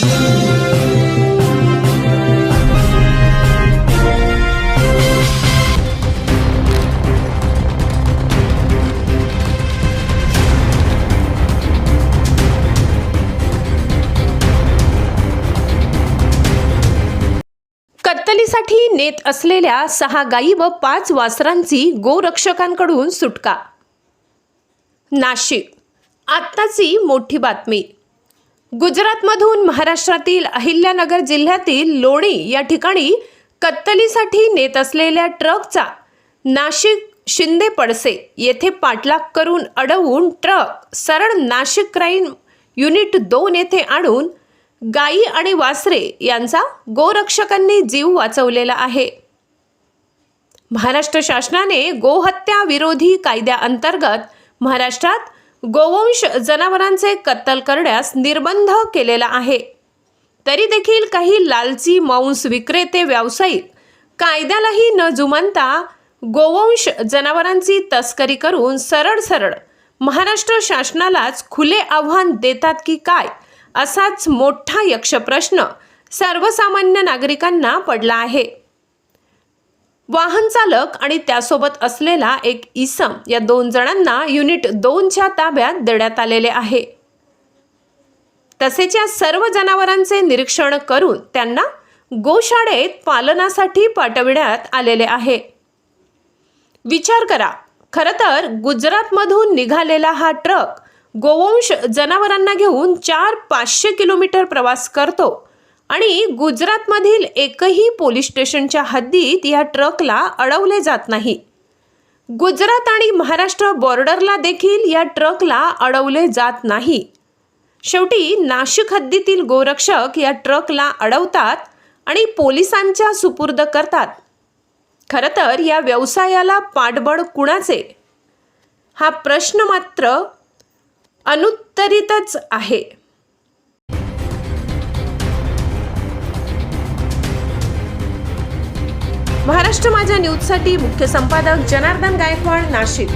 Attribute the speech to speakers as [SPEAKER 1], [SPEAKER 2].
[SPEAKER 1] कत्तलीसाठी नेत असलेल्या सहा गायी व पाच वासरांची गोरक्षकांकडून सुटका. नाशिक. आत्ताची मोठी बातमी. गुजरातमधून महाराष्ट्रातील अहिल्यानगर जिल्ह्यातील लोणी या ठिकाणी कत्तलीसाठी नेत असलेल्या ट्रकचा नाशिक शिंदे पडसे येथे पाठलाग करून अडवून ट्रक सरळ नाशिक क्राईम युनिट दोन येथे आणून गायी आणि वासरे यांचा गोरक्षकांनी जीव वाचवलेला आहे. महाराष्ट्र शासनाने गोहत्या विरोधी कायद्याअंतर्गत महाराष्ट्रात गोवंश जनावरांचे कत्तल करण्यास निर्बंध केलेला आहे. तरी देखील काही लालची मांस विक्रेते व्यावसायिक कायद्यालाही न जुमानता गोवंश जनावरांची तस्करी करून सरळ सरळ महाराष्ट्र शासनालाच खुले आव्हान देतात की काय असाच मोठा यक्षप्रश्न सर्वसामान्य नागरिकांना पडला आहे. वाहन चालक आणि त्यासोबत असलेला एक इसम या दोन जणांना युनिट दोनच्या ताब्यात देण्यात आलेले आहे. तसेच या सर्व जनावरांचे निरीक्षण करून त्यांना गोशाळेत पालनासाठी पाठविण्यात आलेले आहे. विचार करा खरं तर गुजरातमधून निघालेला हा ट्रक गोवंश जनावरांना घेऊन चार पाचशे किलोमीटर प्रवास करतो. आणि गुजरातमधील एकही पोलीस स्टेशनच्या हद्दीत या ट्रकला अडवले जात नाही. गुजरात आणि महाराष्ट्र बॉर्डरला देखील या ट्रकला अडवले जात नाही. शेवटी नाशिक हद्दीतील गोरक्षक या ट्रकला अडवतात आणि पोलिसांच्या सुपूर्द करतात. खरं तर या व्यवसायाला पाठबळ कुणाचे? हा प्रश्न मात्र अनुत्तरितच आहे. महाराष्ट्र माझ्या न्यूजसाठी मुख्य संपादक जनार्दन गायकवाड नाशिक.